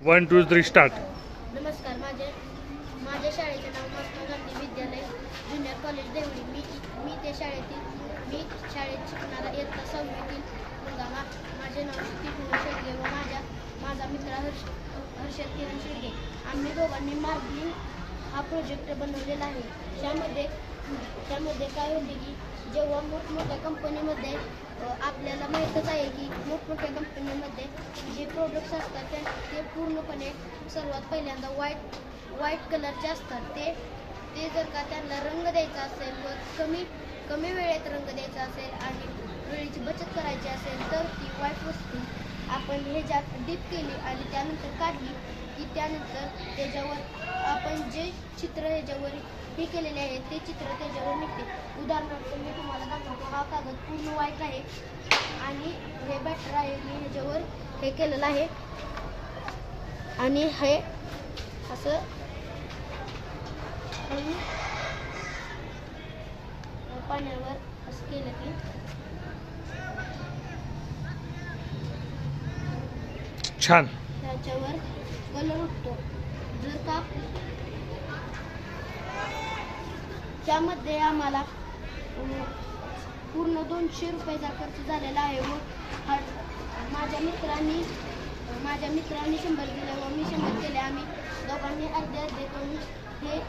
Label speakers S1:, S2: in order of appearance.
S1: One two three start
S2: नमस्कार माझे माझ्या शाळेचे नाव महात्मा गांधी विद्यालय ज्युनियर कॉलेज देवळी. मी मी त्या शाळेतील मी शाळेत शिकणारा इयत्ता सहावीतील मुलगा मा माझे नाव किरण शेळके व माझ्या माझा मित्र हर्ष हर्षद किरण शेळके आम्ही दोघांनी मार्गलिंग हा प्रोजेक्ट बनवलेला आहे. त्यामध्ये त्यामध्ये काय होते की जेव्हा मोठमोठ्या कंपनीमध्ये आपल्याला माहीतच आहे की मोठमोठ्या कंपनीमध्ये जे प्रोडक्ट्स असतात त्या ते पूर्णपणे सर्वात पहिल्यांदा व्हाईट व्हाईट कलरचे असतात. ते ते जर का त्यांना रंग द्यायचा असेल व कमी कमी वेळेत रंग द्यायचा असेल आणि वेळेची बचत करायची असेल तर ती व्हाईट वस्तू आपण ह्याच्यात डीप केली आणि त्यानंतर काढली की त्यानंतर त्याच्यावर आपण जे चित्र ह्याच्यावर हे केलेले आहे ते चित्र त्याच्यावर निघते. उदाहरणार्थ मी तुम्हाला दाखवतो हा कागद पूर्ण व्हाईट आहे. आणि हे बॅटर आहे मी ह्याच्यावर हे केलेलं आहे. आणि हे असं. पाण्यावर असं केलं की
S1: छान.
S2: त्याच्यावर कलर उठतो. जर का त्यामध्ये आम्हाला पूर्ण दोनशे रुपयाचा खर्च झालेला आहे. व हा माझ्या मित्रांनी माझ्या मित्रांनी शंभर दिले व मी शंभर केले. आम्ही दोघांनी अर्धे अर्धे करून हे